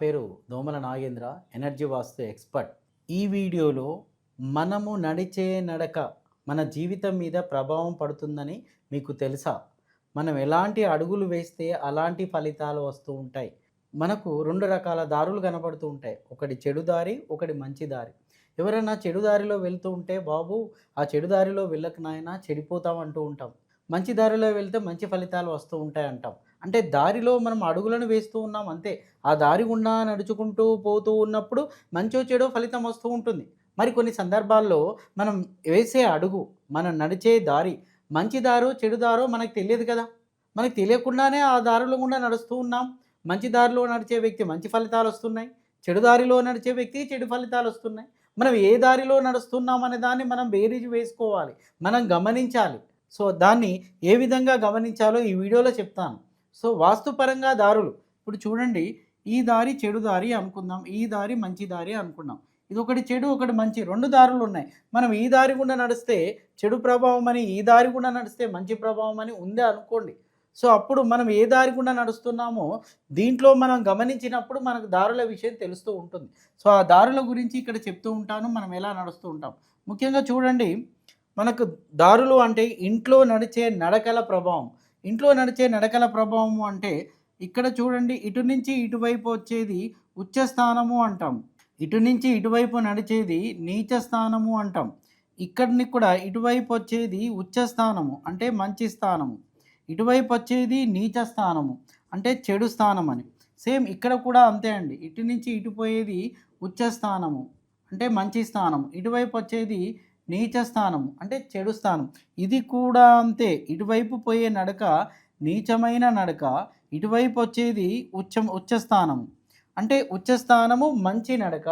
పేరు దోమల నాగేంద్ర ఎనర్జీ వాస్తు ఎక్స్పర్ట్. ఈ వీడియోలో మనము నడిచే నడక మన జీవితం మీద ప్రభావం పడుతుందని మీకు తెలుసా? మనం ఎలాంటి అడుగులు వేస్తే అలాంటి ఫలితాలు వస్తూ ఉంటాయి. మనకు రెండు రకాల దారులు కనబడుతూ ఉంటాయి. ఒకటి చెడు దారి ఒకటి మంచి దారి. ఎవరైనా చెడు దారిలో వెళ్తూ ఉంటే బాబు ఆ చెడు దారిలో వెళ్ళక నాయన చెడిపోతాం అంటూ ఉంటాం. మంచి దారిలో వెళ్తే మంచి ఫలితాలు వస్తూ ఉంటాయి అంటాం అంటే దారిలో మనం అడుగులను వేస్తూ ఉన్నాం అంతే. ఆ దారి గుండా నడుచుకుంటూ పోతూ ఉన్నప్పుడు మంచో చెడో ఫలితం వస్తూ ఉంటుంది. మరి కొన్ని సందర్భాల్లో మనం వేసే అడుగు మనం నడిచే దారి మంచి దారో చెడు దారో మనకు తెలియదు కదా. మనకు తెలియకుండానే ఆ దారిలో గుండా నడుస్తూ ఉన్నాం. మంచి దారిలో నడిచే వ్యక్తి మంచి ఫలితాలు వస్తున్నాయి. చెడు దారిలో నడిచే వ్యక్తి చెడు ఫలితాలు వస్తున్నాయి. మనం ఏ దారిలో నడుస్తున్నాం అనే దాన్ని మనం బేరీజు వేసుకోవాలి. మనం గమనించాలి. సో దాన్ని ఏ విధంగా గమనించాలో ఈ వీడియోలో చెప్తాను. సో వాస్తుపరంగా దారులు. ఇప్పుడు చూడండి ఈ దారి చెడు దారి అనుకుందాం ఈ దారి మంచి దారి అనుకున్నాం ఇది ఒకటి చెడు ఒకటి మంచి రెండు దారులు ఉన్నాయి. మనం ఈ దారి గుండా నడిస్తే చెడు ప్రభావం అని ఈ దారి గుండా నడిస్తే మంచి ప్రభావం అని ఉందే అనుకోండి. సో అప్పుడు మనం ఏ దారి గుండా నడుస్తున్నామో దీంట్లో మనం గమనించినప్పుడు మనకు దారుల విషయం తెలుస్తూ ఉంటుంది. సో ఆ దారుల గురించి ఇక్కడ చెప్తూ ఉంటాను మనం ఎలా నడుస్తూ ఉంటాం. ముఖ్యంగా చూడండి మనకు దారులు అంటే ఇంట్లో నడిచే నడకల ప్రభావం. ఇంట్లో నడిచే నడకల ప్రభావం అంటే ఇక్కడ చూడండి ఇటు నుంచి ఇటువైపు వచ్చేది ఉచ్చ స్థానము అంటాం. ఇటు నుంచి ఇటువైపు నడిచేది నీచ స్థానము అంటాం. ఇక్కడిని కూడా ఇటువైపు వచ్చేది ఉచ్చ స్థానము అంటే మంచి స్థానము. ఇటువైపు వచ్చేది నీచ స్థానము అంటే చెడు స్థానం అని సేమ్ ఇక్కడ కూడా అంతే అండి. ఇటు నుంచి ఇటు పోయేది ఉచ్చ స్థానము అంటే మంచి స్థానము. ఇటువైపు వచ్చేది నీచ స్థానం అంటే చెడు స్థానం. ఇది కూడా అంతే. ఇటువైపు పోయే నడక నీచమైన నడక ఇటువైపు వచ్చేది ఉచ్చ ఉచ్చస్థానం అంటే ఉచ్చస్థానము మంచి నడక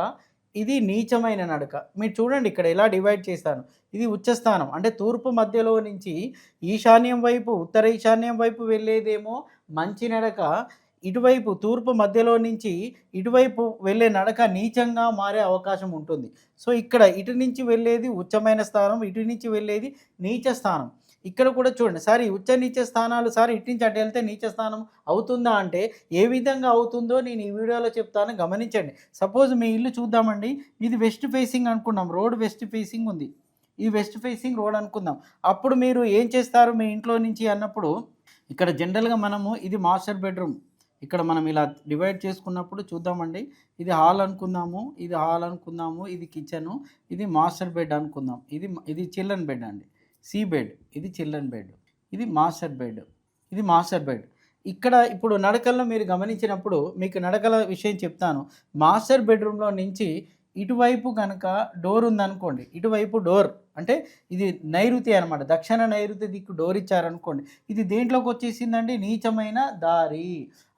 ఇది నీచమైన నడక. మీరు చూడండి ఇక్కడ ఎలా డివైడ్ చేస్తాను ఇది ఉచ్చస్థానం అంటే తూర్పు మధ్యలో నుంచి ఈశాన్యం వైపు ఉత్తర ఈశాన్యం వైపు వెళ్ళేదేమో మంచి నడక ఇటువైపు తూర్పు మధ్యలో నుంచి ఇటువైపు వెళ్ళే నడక నీచంగా మారే అవకాశం ఉంటుంది. సో ఇక్కడ ఇటు నుంచి వెళ్ళేది ఉచ్చమైన స్థానం ఇటు నుంచి వెళ్ళేది నీచ స్థానం. ఇక్కడ కూడా చూడండి సార్ ఈ ఉచ్చ నీచ స్థానాలు సార్ ఇటు నుంచి అటు వెళ్తే నీచ స్థానం అవుతుందా అంటే ఏ విధంగా అవుతుందో నేను ఈ వీడియోలో చెప్తాను గమనించండి. సపోజ్ మీ ఇల్లు చూద్దామండి ఇది వెస్ట్ ఫేసింగ్ అనుకున్నాం రోడ్ వెస్ట్ ఫేసింగ్ ఉంది. ఈ వెస్ట్ ఫేసింగ్ రోడ్ అనుకుందాం. అప్పుడు మీరు ఏం చేస్తారు మీ ఇంట్లో నుంచి అన్నప్పుడు ఇక్కడ జనరల్గా మనము ఇది మాస్టర్ బెడ్రూమ్. ఇక్కడ మనం ఇలా డివైడ్ చేసుకున్నప్పుడు చూద్దామండి. ఇది హాల్ అనుకుందాము ఇది హాల్ అనుకుందాము ఇది కిచెను ఇది మాస్టర్ బెడ్ అనుకుందాం. ఇది ఇది చిల్డ్రన్ బెడ్ అండి. సీ బెడ్ ఇది చిల్డ్రన్ బెడ్ ఇది మాస్టర్ బెడ్ ఇది మాస్టర్ బెడ్ ఇక్కడ ఇప్పుడు నడకల్లో మీరు గమనించినప్పుడు మీకు నడకల విషయం చెప్తాను. మాస్టర్ బెడ్రూమ్లో నుంచి ఇటువైపు కనుక డోర్ ఉందనుకోండి ఇటువైపు డోర్ అంటే ఇది నైరుతి అనమాట దక్షిణ నైరుతి దిక్కు డోరిచ్చారనుకోండి ఇది దేంట్లోకి వచ్చేసిందండి? నీచమైన దారి.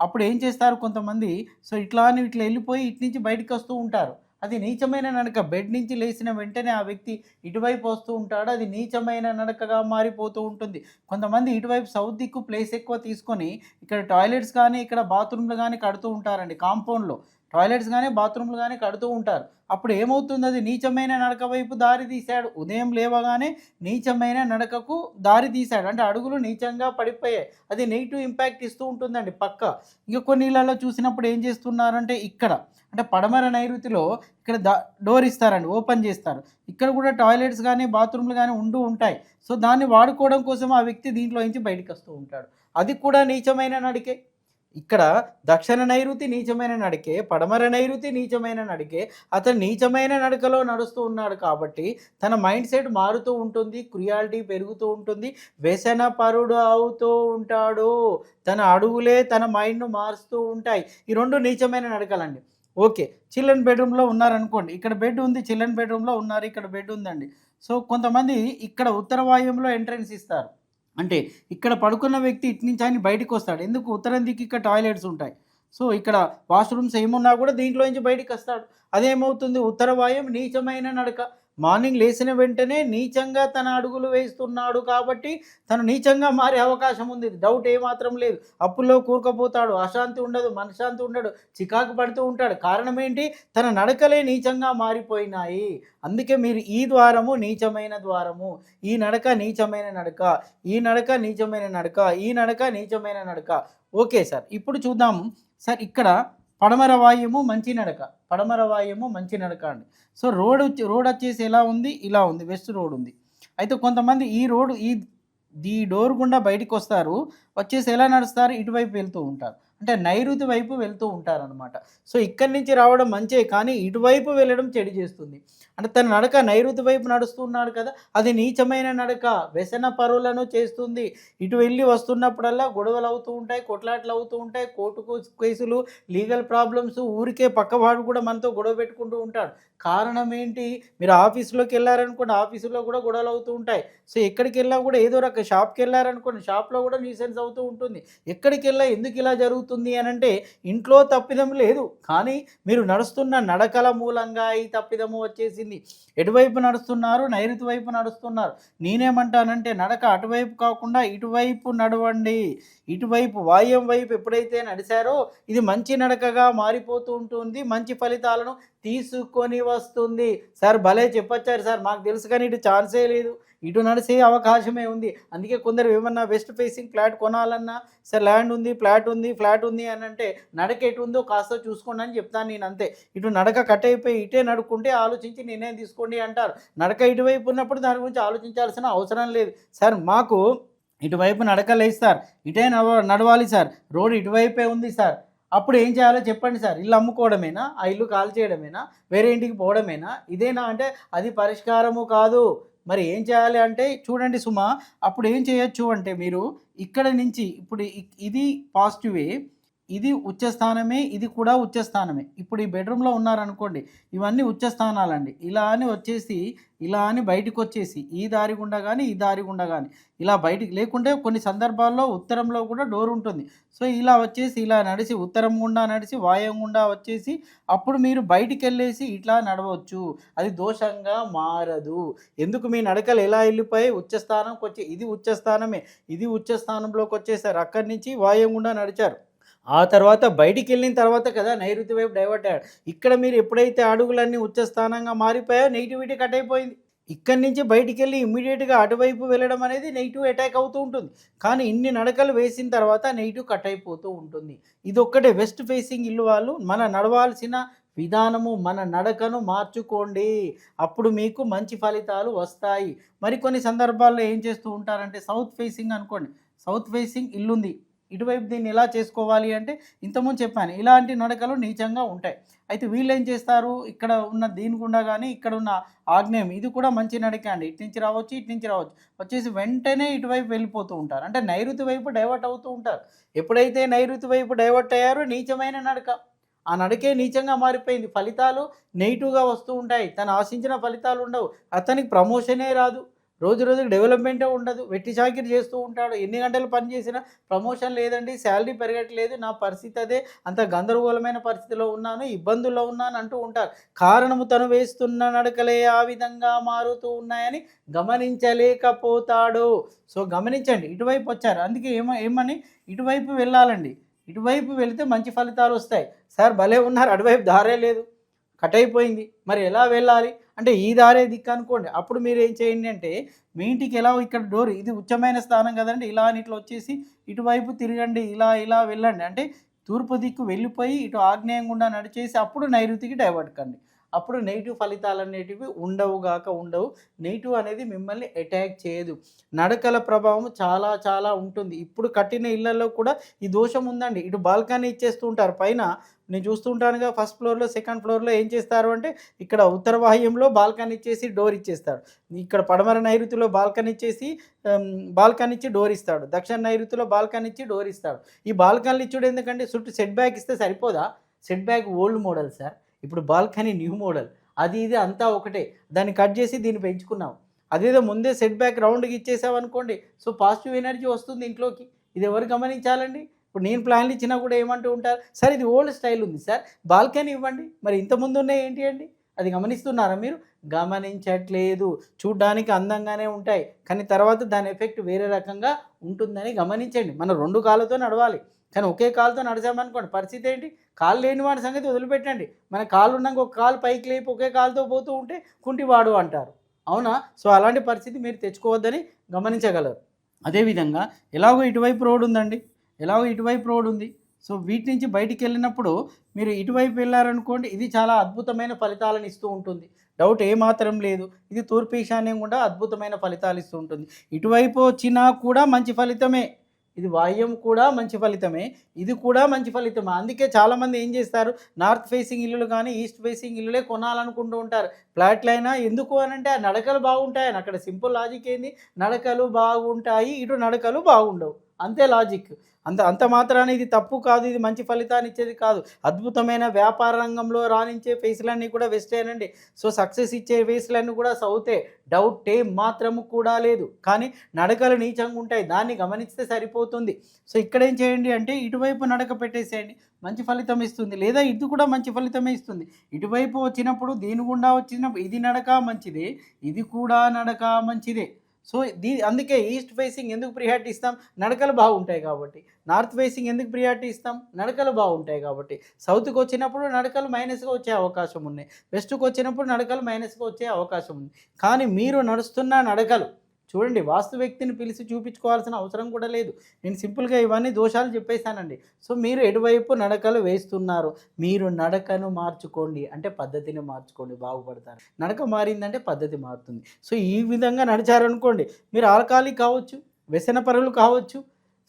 అప్పుడు ఏం చేస్తారు కొంతమంది? సో ఇట్లా అని ఇట్లా వెళ్ళిపోయి ఇటు నుంచి బయటకు వస్తూ ఉంటారు. అది నీచమైన నడక. బెడ్ నుంచి లేచిన వెంటనే ఆ వ్యక్తి ఇటువైపు వస్తూ ఉంటాడు. అది నీచమైన నడకగా మారిపోతూ ఉంటుంది. కొంతమంది ఇటువైపు సౌత్ దిక్కు ప్లేస్ ఎక్కువ తీసుకొని ఇక్కడ టాయిలెట్స్ కానీ ఇక్కడ బాత్రూమ్లు కానీ కడుతూ ఉంటారండి కాంపౌండ్లో. టాయిలెట్స్ కానీ బాత్రూమ్లు కానీ కడుతూ ఉంటారు. అప్పుడు ఏమవుతుంది? అది నీచమైన నడక వైపు దారి తీశాడు. ఉదయం లేవగానే నీచమైన నడకకు దారి తీశాడు. అంటే అడుగులు నీచంగా పడిపోయాయి. అది నెగిటివ్ ఇంపాక్ట్ ఇస్తూ ఉంటుందండి పక్క. ఇంకా కొన్ని చూసినప్పుడు ఏం చేస్తున్నారంటే ఇక్కడ అంటే పడమర నైరుతిలో ఇక్కడ దా డోర్ ఇస్తారండి ఓపెన్ చేస్తారు. ఇక్కడ కూడా టాయిలెట్స్ కానీ బాత్రూమ్లు కానీ ఉంటూ ఉంటాయి. సో దాన్ని వాడుకోవడం కోసం ఆ వ్యక్తి దీంట్లో నుంచి బయటకు వస్తూ ఉంటాడు. అది కూడా నీచమైన నడికే. ఇక్కడ దక్షిణ నైరుతి నీచమైన నడికే పడమర నైరుతి నీచమైన నడికే అతను నీచమైన నడకలో నడుస్తూ ఉన్నాడు కాబట్టి తన మైండ్ సెట్ మారుతూ ఉంటుంది క్రియాలిటీ పెరుగుతూ ఉంటుంది వ్యసన పరుడు అవుతూ ఉంటాడు. తన అడుగులే తన మైండ్ను మారుస్తూ ఉంటాయి. ఈ రెండు నీచమైన నడకలండి. ఓకే చిల్డ్రన్ బెడ్రూమ్లో ఉన్నారనుకోండి. ఇక్కడ బెడ్ ఉంది చిల్డ్రన్ బెడ్రూమ్లో ఉన్నారు ఇక్కడ బెడ్ ఉందండి. సో కొంతమంది ఇక్కడ ఉత్తర వాయువులో ఎంట్రన్స్ ఇస్తారు. అంటే ఇక్కడ పడుకున్న వ్యక్తి ఇటు నుంచి ఆయన బయటకు వస్తాడు. ఎందుకు? ఉత్తరం దిక్కు ఇక్కడ టాయిలెట్స్ ఉంటాయి. సో ఇక్కడ వాష్రూమ్స్ ఏమున్నా కూడా దీంట్లో నుంచి బయటికి వస్తాడు. అదేమవుతుంది? ఉత్తర వాయువు నీచమైన నడక. మార్నింగ్ లేచిన వెంటనే నీచంగా తన అడుగులు వేస్తున్నాడు కాబట్టి తను నీచంగా మారే అవకాశం ఉంది. డౌట్ ఏమాత్రం లేదు. అప్పుల్లో కూరుకుపోతాడు. అశాంతి ఉండదు. మనశ్శాంతి ఉండడు. చికాకు పడుతూ ఉంటాడు. కారణం ఏంటి? తన నడకలే నీచంగా మారిపోయినాయి. అందుకే మీరు ఈ ద్వారము నీచమైన ద్వారము. ఈ నడక నీచమైన నడక. ఈ నడక నీచమైన నడక. ఈ నడక నీచమైన నడక. Okay sir. ఇప్పుడు చూద్దాము సార్ ఇక్కడ పడమర వాయుము మంచి నడక. పడమర వాయుము మంచి నడక అండి. సో రోడ్ వచ్చి రోడ్ వచ్చేసి ఎలా ఉంది? ఇలా ఉంది. వెస్ట్ రోడ్ ఉంది. అయితే కొంతమంది ఈ రోడ్ ఈ ఈ డోర్ గుండా బయటకు వస్తారు. వచ్చేసి ఎలా నడుస్తారు? ఇటువైపు వెళ్తూ ఉంటారు. అంటే నైరుతి వైపు వెళ్తూ ఉంటారనమాట సో ఇక్కడి నుంచి రావడం మంచే కానీ ఇటువైపు వెళ్ళడం చెడు చేస్తుంది. అంటే తన నడక నైరుతి వైపు నడుస్తున్నాడు కదా అది నీచమైన నడక. వ్యసన పరులను చేస్తుంది. ఇటు వెళ్ళి వస్తున్నప్పుడల్లా గొడవలు అవుతూ ఉంటాయి కొట్లాట్లు అవుతూ ఉంటాయి కోర్టు కేసులు లీగల్ ప్రాబ్లమ్స్ ఊరికే పక్కవాడు కూడా మనతో గొడవ పెట్టుకుంటూ ఉంటాడు. కారణం ఏంటి? మీరు ఆఫీసులోకి వెళ్ళారనుకోండి ఆఫీసులో కూడా గొడవలు అవుతూ ఉంటాయి. సో ఎక్కడికి వెళ్ళినా కూడా ఏదో రక షాప్కి వెళ్ళారనుకోండి షాప్లో కూడా న్యూసెన్స్ అవుతూ ఉంటుంది. ఎక్కడికి వెళ్ళా ఎందుకు ఇలా జరుగుతుంది అని అంటే ఇంట్లో తప్పిదం లేదు. కానీ మీరు నడుస్తున్న నడకల మూలంగా ఈ తప్పిదము వచ్చేసింది. ఎటువైపు నడుస్తున్నారు? నైరుతి వైపు నడుస్తున్నారు. నేనేమంటానంటే నడక అటువైపు కాకుండా ఇటువైపు నడవండి. ఇటువైపు వాయం వైపు ఎప్పుడైతే నడిచారో ఇది మంచి నడకగా మారిపోతూ ఉంటుంది. మంచి ఫలితాలను తీసుకొని వస్తుంది. సార్ భలే చెప్పొచ్చారు సార్. మాకు తెలుసు కానీ ఇటు ఛాన్సే లేదు. ఇటు నడిచే అవకాశమే ఉంది. అందుకే కొందరు ఏమన్నా వెస్ట్ ఫేసింగ్ ఫ్లాట్ కొనాలన్నా సార్ ల్యాండ్ ఉంది ఫ్లాట్ ఉంది ఫ్లాట్ ఉంది అని అంటే నడక ఎటు ఉందో కాస్త చూసుకోండి అని చెప్తాను నేను అంతే. ఇటు నడక కట్ అయిపోయి ఇటే నడుకుంటే ఆలోచించి నిర్ణయం తీసుకోండి అంటారు. నడక ఇటువైపు ఉన్నప్పుడు దాని గురించి ఆలోచించాల్సిన అవసరం లేదు. సార్ మాకు ఇటువైపు నడకలు వేస్తారు ఇటే నడవ నడవాలి సార్. రోడ్ ఇటువైపే ఉంది సార్. అప్పుడు ఏం చేయాలో చెప్పండి సార్. ఇల్లు అమ్ముకోవడమేనా? ఆ ఇల్లు కాల్ చేయడమేనా? వేరే ఇంటికి పోవడమేనా? ఇదేనా అంటే అది పరిష్కారము కాదు. మరి ఏం చేయాలి అంటే చూడండి సుమా అప్పుడు ఏం చేయొచ్చు అంటే మీరు ఇక్కడ నుంచి ఇప్పుడు ఇది ఇది వే ఇది ఉచ్చస్థానమే ఇది కూడా ఉచ్చస్థానమే. ఇప్పుడు ఈ బెడ్రూమ్లో ఉన్నారనుకోండి ఇవన్నీ ఉచ్చస్థానాలండి. ఇలా అని వచ్చేసి ఇలా అని బయటికి వచ్చేసి ఈ దారి గుండా కానీ ఈ దారి గుండా కానీ ఇలా బయటికి లేకుంటే కొన్ని సందర్భాల్లో ఉత్తరంలో కూడా డోర్ ఉంటుంది. సో ఇలా వచ్చేసి ఇలా నడిచి ఉత్తరం గుండా నడిచి వాయం గుండా వచ్చేసి అప్పుడు మీరు బయటికి వెళ్ళేసి ఇట్లా నడవచ్చు. అది దోషంగా మారదు. ఎందుకు మీ నడకలు ఎలా వెళ్ళిపోయి ఉచ్చస్థానంకి వచ్చి ఇది ఉచ్చస్థానమే. ఇది ఉచ్చస్థానంలోకి వచ్చేసారు అక్కడి నుంచి వాయం గుండా నడిచారు. ఆ తర్వాత బయటికి వెళ్ళిన తర్వాత కదా నైరుతి వైపు డైవర్ట్ అయ్యాడు. ఇక్కడ మీరు ఎప్పుడైతే అడుగులన్నీ ఉచ్చస్థానంగా మారిపోయా నెగిటివిటీ కట్ అయిపోయింది. ఇక్కడి నుంచి బయటికి వెళ్ళి ఇమ్మీడియట్గా అటువైపు వెళ్ళడం అనేది నెగిటివ్ అటాక్ అవుతూ ఉంటుంది. కానీ ఇన్ని నడకలు వేసిన తర్వాత నెగిటివ్ కట్ అయిపోతూ ఉంటుంది. ఇది ఒక్కటే వెస్ట్ ఫేసింగ్ ఇల్లు వాళ్ళు మన నడవాల్సిన విధానము మన నడకను మార్చుకోండి. అప్పుడు మీకు మంచి ఫలితాలు వస్తాయి. మరికొన్ని సందర్భాల్లో ఏం చేస్తూ ఉంటారంటే సౌత్ ఫేసింగ్ అనుకోండి. సౌత్ ఫేసింగ్ ఇల్లుంది. ఇటువైపు దీన్ని ఎలా చేసుకోవాలి అంటే ఇంతకుముందు చెప్పాను ఇలాంటి నడకలు నీచంగా ఉంటాయి. అయితే వీళ్ళు ఏం చేస్తారు? ఇక్కడ ఉన్న దీని గుండా కానీ ఇక్కడ ఉన్న ఆగ్నేయం ఇది కూడా మంచి నడక అండి. ఇటు నుంచి రావచ్చు ఇటు నుంచి రావచ్చు. వచ్చేసి వెంటనే ఇటువైపు వెళ్ళిపోతూ ఉంటారు. అంటే నైరుతి వైపు డైవర్ట్ అవుతూ ఉంటారు. ఎప్పుడైతే నైరుతి వైపు డైవర్ట్ అయ్యారో నీచమైన నడక. ఆ నడకే నీచంగా మారిపోయింది. ఫలితాలు నెగిటివ్గా వస్తూ ఉంటాయి. తను ఆశించిన ఫలితాలు ఉండవు. అతనికి ప్రమోషనే రాదు. రోజు రోజుకి డెవలప్మెంటే ఉండదు. వెట్టి చాకిరి చేస్తూ ఉంటాడు. ఎన్ని గంటలు పని చేసినా ప్రమోషన్ లేదండి. శాలరీ పెరగట్లేదు. నా పరిస్థితి అదే. అంత గందరగోళమైన పరిస్థితిలో ఉన్నాను. ఇబ్బందుల్లో ఉన్నాను అంటూ ఉంటారు కారణము తను వేస్తున్న నడకలే ఆ విధంగా మారుతూ ఉన్నాయని గమనించలేకపోతాడు. సో గమనించండి. ఇటువైపు వచ్చారు. అందుకే ఏమ ఏమని? ఇటువైపు వెళ్ళాలండి. ఇటువైపు వెళితే మంచి ఫలితాలు వస్తాయి. సార్ భలే ఉన్నారు. అటువైపు దారే లేదు. కట్ అయిపోయింది. మరి ఎలా వెళ్ళాలి? అంటే ఈ దారే దిక్కు అనుకోండి. అప్పుడు మీరు ఏం చేయండి అంటే మీ ఇంటికి ఎలా ఇక్కడ డోర్ ఇది ఉచ్చమైన స్థానం కదండి ఇలా అని ఇట్లా వచ్చేసి ఇటువైపు తిరగండి ఇలా ఇలా వెళ్ళండి. అంటే తూర్పు దిక్కు వెళ్ళిపోయి ఇటు ఆగ్నేయం గుండా నడిచేసి అప్పుడు నైరుతికి డైవర్ట్ కండి. అప్పుడు నెగిటివ్ ఫలితాలు అనేటివి ఉండవు గాక ఉండవు. నెగిటివ్ అనేది మిమ్మల్ని అటాక్ చేయదు. నడకల ప్రభావం చాలా చాలా ఉంటుంది. ఇప్పుడు కట్టిన ఇళ్ళలో కూడా ఈ దోషం ఉందండి. ఇటు బాల్కనీ ఇచ్చేస్తూ ఉంటారు. పైన నేను చూస్తుంటానుగా ఫస్ట్ ఫ్లోర్లో సెకండ్ ఫ్లోర్లో ఏం చేస్తారు అంటే ఇక్కడ ఉత్తర వాహ్యంలో బాల్కనీ ఇచ్చేసి డోర్ ఇచ్చేస్తాడు ఇక్కడ పడమర నైరుతిలో బాల్కనీ ఇచ్చేసి బాల్కనీ ఇచ్చి డోర్ ఇస్తాడు. దక్షిణ నైరుతిలో బాల్కనీ ఇచ్చి డోర్ ఇస్తాడు. ఈ బాల్కనీ ఇచ్చుడు ఎందుకంటే చుట్టూ సెట్ బ్యాక్ ఇస్తే సరిపోదా? Set back old model sir. ఇప్పుడు బాల్కనీ న్యూ మోడల్. అది ఇది అంతా ఒకటే. దాన్ని కట్ చేసి దీన్ని పెంచుకున్నాం. అదేదో ముందే సెట్ బ్యాక్ రౌండ్కి ఇచ్చేసావు అనుకోండి సో పాజిటివ్ ఎనర్జీ వస్తుంది ఇంట్లోకి. ఇది ఎవరు గమనించాలండి? ఇప్పుడు నేను ప్లాన్లు ఇచ్చినా కూడా ఏమంటూ ఉంటారు సార్ ఇది ఓల్డ్ స్టైల్ ఉంది సార్ బాల్కనీ ఇవ్వండి. మరి ఇంతకుముందు ఉన్నాయి ఏంటి అండి? అది గమనిస్తున్నారా మీరు? గమనించట్లేదు. చూడ్డానికి అందంగానే ఉంటాయి కానీ తర్వాత దాని ఎఫెక్ట్ వేరే రకంగా ఉంటుందని గమనించండి. మనం రెండు కాళ్ళతో నడవాలి. కానీ ఒకే కాలుతో నడిచామనుకోండి పరిస్థితి ఏంటి? కాలు లేని వాడి సంగతి వదిలిపెట్టండి. మన కాలు ఉన్నాక ఒక కాలు పైకి లేపి ఒకే కాలుతో పోతూ ఉంటే కుంటివాడు అంటారు. అవునా? సో అలాంటి పరిస్థితి మీరు తెచ్చుకోవద్దని గమనించగలరు. అదేవిధంగా ఎలాగో ఇటువైపు రోడ్ ఉందండి. ఎలాగో ఇటువైపు రోడ్ ఉంది. సో వీటి నుంచి బయటికి వెళ్ళినప్పుడు మీరు ఇటువైపు వెళ్ళారనుకోండి ఇది చాలా అద్భుతమైన ఫలితాలను ఇస్తూ ఉంటుంది. డౌట్ ఏమాత్రం లేదు. ఇది తూర్పు ఈశాన్యం కూడా అద్భుతమైన ఫలితాలు ఇస్తూ ఉంటుంది. ఇటువైపు వచ్చినా కూడా మంచి ఫలితమే. ఇది వాయుం కూడా మంచి ఫలితమే ఇది కూడా మంచి ఫలితమే. అందుకే చాలామంది ఏం చేస్తారు? నార్త్ ఫేసింగ్ ఇల్లులు కానీ ఈస్ట్ ఫేసింగ్ ఇల్లులే కొనాలనుకుంటూ ఉంటారు. ఫ్లాట్లు అయినా ఎందుకు అని అంటే ఆ నడకలు బాగుంటాయని. అక్కడ సింపుల్ లాజిక్ ఏంది? నడకలు బాగుంటాయి ఇటు నడకలు బాగుండవు. అంతే లాజిక్. అంత అంత మాత్రాన ఇది తప్పు కాదు ఇది మంచి ఫలితాన్ని ఇచ్చేది కాదు. అద్భుతమైన వ్యాపార రంగంలో రాణించే ఫేస్లన్నీ కూడా వెస్టేనండి సో సక్సెస్ ఇచ్చే ఫేస్లన్నీ కూడా సౌతే. డౌట్ ఏ మాత్రము కూడా లేదు. కానీ నడకలు నీచంగా ఉంటాయి. దాన్ని గమనిస్తే సరిపోతుంది. సో ఇక్కడ ఏం చేయండి అంటే ఇటువైపు నడక పెట్టేసేయండి. మంచి ఫలితం ఇస్తుంది. లేదా ఇది కూడా మంచి ఫలితమే ఇస్తుంది. ఇటువైపు వచ్చినప్పుడు దీని గుండా వచ్చినప్పుడు ఇది నడక మంచిదే. ఇది కూడా నడక మంచిదే. సో దీ అందుకే ఈస్ట్ ఫేసింగ్ ఎందుకు ప్రియారిటీ ఇస్తాం? నడకలు బాగుంటాయి కాబట్టి. నార్త్ ఫేసింగ్ ఎందుకు ప్రియారిటీ ఇస్తాం? నడకలు బాగుంటాయి కాబట్టి. సౌత్కి వచ్చినప్పుడు నడకలు మైనస్గా వచ్చే అవకాశం ఉన్నాయి. వెస్ట్కి వచ్చినప్పుడు నడకలు మైనస్గా వచ్చే అవకాశం ఉంది. కానీ మీరు నడుస్తున్న నడకలు చూడండి వాస్తు వ్యక్తిని పిలిచి చూపించుకోవాల్సిన అవసరం కూడా లేదు. నేను సింపుల్గా ఇవన్నీ దోషాలు చెప్పేశానండి. సో మీరు ఎటువైపు నడకలు వేస్తున్నారు మీరు నడకను మార్చుకోండి. అంటే పద్ధతిని మార్చుకోండి బాగుపడతారు. నడక మారిందంటే పద్ధతి మారుతుంది. సో ఈ విధంగా నడిచారనుకోండి మీరు ఆల్కాలి కావచ్చు వ్యసన పరులు కావచ్చు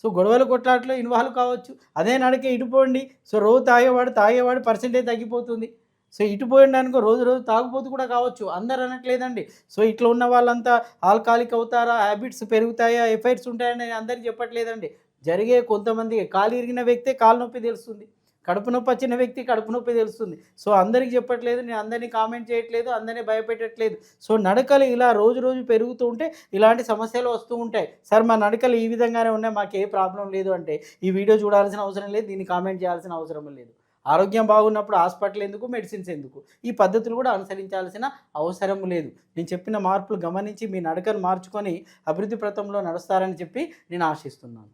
సో గొడవలు కొట్లాట్లో ఇన్వాల్వ్ కావచ్చు అదే నడక ఇటుపోండి. సో రోజు తాగేవాడు తాగేవాడు పర్సెంటేజ్ తగ్గిపోతుంది. సో ఇటు పోయింది రోజు రోజు తాగుపోతూ కూడా కావచ్చు. అందరు అనట్లేదండి. సో ఇట్లా ఉన్న వాళ్ళంతా ఆల్కాలిక్ అవుతారా? హ్యాబిట్స్ పెరుగుతాయా? ఎఫైర్స్ ఉంటాయని నేను అందరికీ చెప్పట్లేదండి. జరిగే కొంతమంది కాలు ఇరిగిన వ్యక్తే కాలు నొప్పి తెలుస్తుంది. కడుపు నొప్పి వచ్చిన వ్యక్తి కడుపు నొప్పి తెలుస్తుంది. సో అందరికి చెప్పట్లేదు నేను అందరినీ కామెంట్ చేయట్లేదు అందరినీ భయపెట్టట్లేదు. సో నడకలు ఇలా రోజు రోజు పెరుగుతూ ఉంటే ఇలాంటి సమస్యలు వస్తూ ఉంటాయి. సార్ మా నడకలు ఈ విధంగానే ఉన్నాయి మాకు ఏ ప్రాబ్లం లేదు అంటే ఈ వీడియో చూడాల్సిన అవసరం లేదు దీన్ని కామెంట్ చేయాల్సిన అవసరం లేదు. ఆరోగ్యం బాగున్నప్పుడు హాస్పిటల్ ఎందుకు మెడిసిన్స్ ఎందుకు? ఈ పద్ధతులు కూడా అనుసరించాల్సిన అవసరం లేదు. నేను చెప్పిన మార్పులు గమనించి మీ నడకను మార్చుకొని అభివృద్ధి ప్రతంలో నడుస్తారని చెప్పి నేను ఆశిస్తున్నాను.